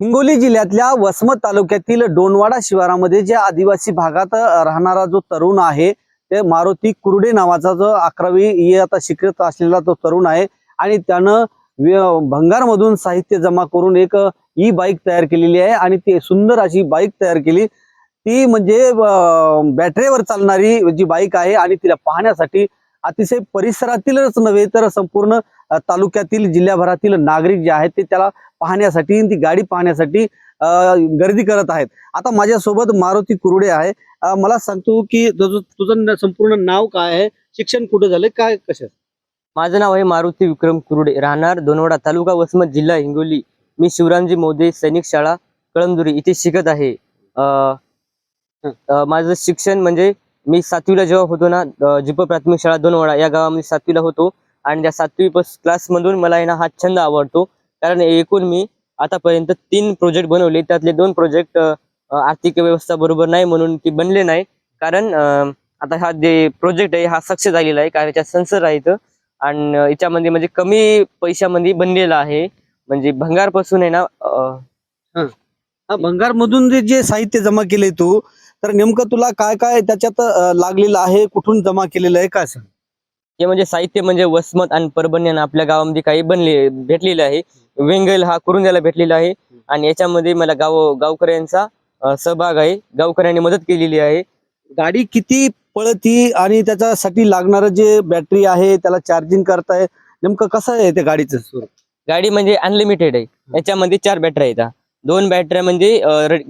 हिंगोली जिल्ह्यातल्या वसमत तालुक्यातील डोनवाडा शिवारामध्ये जे आदिवासी भागात राहणारा जो तरुण आहे ते मारुती कुर्डे नावाचा जो अकरावी इयत्ता शिकत असलेला तो तरुण आहे आणि त्यानं भंगारमधून साहित्य जमा करून एक ई बाईक तयार केलेली आहे आणि ती सुंदर अशी बाईक तयार केली. ती म्हणजे बॅटरीवर चालणारी जी बाईक आहे आणि तिला पाहण्यासाठी अतिशय परिसरातीलच नव्हे तर संपूर्ण तालुक्यातील जिल्ह्याभरातील नागरिक जे आहेत ते त्याला पाहण्यासाठी ती गाडी पाहण्यासाठी गर्दी करत आहेत. आता माझ्यासोबत मारुती कुरुडे आहे. मला सांगतो की तुझं संपूर्ण नाव काय आहे? शिक्षण कुठं झालं? काय कसं माझं नाव आहे मारुती विक्रम कुरुडे. राहणार दोनवडा तालुका वसमत जिल्हा हिंगोली. मी शिवरामजी मोदे सैनिक शाळा कळमदुरी इथे शिकत आहे. माझं शिक्षण म्हणजे मी सातवीला जेव्हा होतो ना जिप प्राथमिक शाळा दोनवडा या गावामध्ये सातवीला होतो. आणि त्या सातवी क्लासमधून मला आहे ना हा छंद आवडतो. कारण एकूण मी आतापर्यंत तीन प्रोजेक्ट बनवले. त्यातले दोन प्रोजेक्ट आर्थिक व्यवस्था बरोबर नाही म्हणून ती बनले नाही. कारण आता हा जे प्रोजेक्ट आहे हा सक्सेस झालेला आहे. कारण याच्यात संसर आहे इथं. आणि याच्यामध्ये म्हणजे कमी पैशामध्ये बनलेला आहे. म्हणजे भंगारपासून आहे ना भंगारमधून जे साहित्य जमा केले तू तर नेमकं तुला काय काय त्याच्यात लागलेलं आहे? कुठून जमा केलेलं आहे? काय सांग? हे म्हणजे साहित्य म्हणजे वसमत आणि परभणी आपल्या गावामध्ये काही बनले भेटलेले आहे. वेंगल हा कुरुंद्याला भेटलेला आहे. आणि याच्यामध्ये मला गाव गावकऱ्यांचा सहभाग आहे. गावकऱ्यांनी मदत केलेली आहे. गाडी किती पळती आणि त्याच्यासाठी लागणारं जे बॅटरी आहे त्याला चार्जिंग करताय नेमकं कसं आहे ते गाडीचं स्वरूप? गाडी म्हणजे अनलिमिटेड आहे. याच्यामध्ये चार बॅटऱ्या आहेत. दोन बॅटऱ्या म्हणजे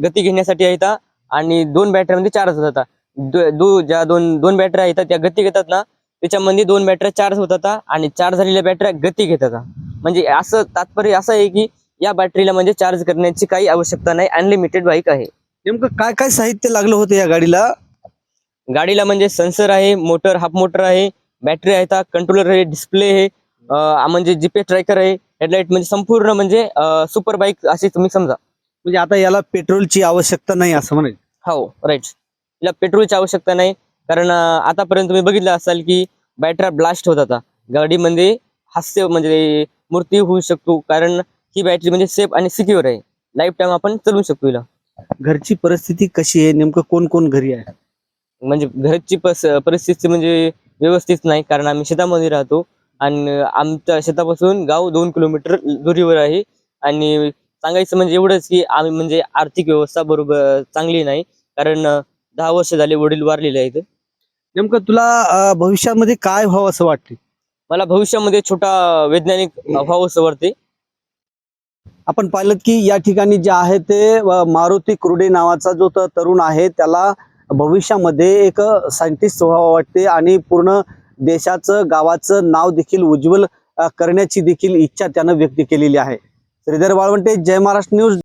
गती घेण्यासाठी आहेत. आणि दोन बॅटऱ्या म्हणजे चार्ज होतात दो- दो ज्या दोन दोन बॅटऱ्या आहेत त्या गती घेतात ना त्याच्यामध्ये दोन बॅटऱ्या चार्ज होतात आणि चार्ज झालेल्या बॅटऱ्या गती घेतात म्हणजे असं तात्पर्य असं आहे की या बॅटरीला म्हणजे चार्ज करण्याची काही आवश्यकता नाही अनलिमिटेड बाईक आहे. नेमकं काय काय साहित्य लागलं होतं या गाडीला? गाडीला म्हणजे सेन्सर आहे मोटर हाफ मोटर आहे बॅटरी आहेत कंट्रोलर आहे डिस्प्ले आहे म्हणजे जीपीएस ट्रॅकर आहे हेडलाईट म्हणजे संपूर्ण म्हणजे सुपर बाईक अशी तुम्ही समजा. म्हणजे आता याला पेट्रोलची आवश्यकता नाही असं म्हणायचं. हो राईट तिला पेट्रोलची आवश्यकता नाही. कारण अं, आतापर्यंत तुम्ही बघितलं असाल की बॅटऱ्या ब्लास्ट होत आता गाडीमध्ये हास्य म्हणजे मूर्ती होऊ शकतो. कारण ही बॅटरी म्हणजे सेफ आणि सिक्युअर आहे. लाईफ टाईम आपण चालवू शकतो हिला. घरची परिस्थिती कशी आहे? नेमकं कोण कोण घरी आहे? म्हणजे घरची पस परिस्थिती म्हणजे व्यवस्थित नाही. कारण आम्ही शेतामध्ये राहतो. आणि आमच्या शेतापासून गाव दोन किलोमीटर दुरीवर आहे. आणि सांगायचं म्हणजे एवढंच की आम्ही म्हणजे आर्थिक व्यवस्था बरोबर चांगली नाही. कारण दहा वर्ष झाले वडील वारलेले आहेत. नेमकं तुला अं, भविष्यामध्ये काय व्हावं असं वाटते मला भविष्यामध्ये छोटा वैज्ञानिक व्हावं असं वाटते आपण पाहिलं की या ठिकाणी जे आहे ते अ, मारुती कुर्डे नावाचा जो त- तरुण आहे त्याला भविष्यामध्ये एक सायंटिस्ट व्हावं वाटते आणि पूर्ण देशाचं गावाचं नाव देखील उज्ज्वल अ, करण्याची देखील इच्छा त्यानं व्यक्त केलेली आहे. રિધર વાળવંટી જય મહારાષ્ટ્ર ન્યૂઝ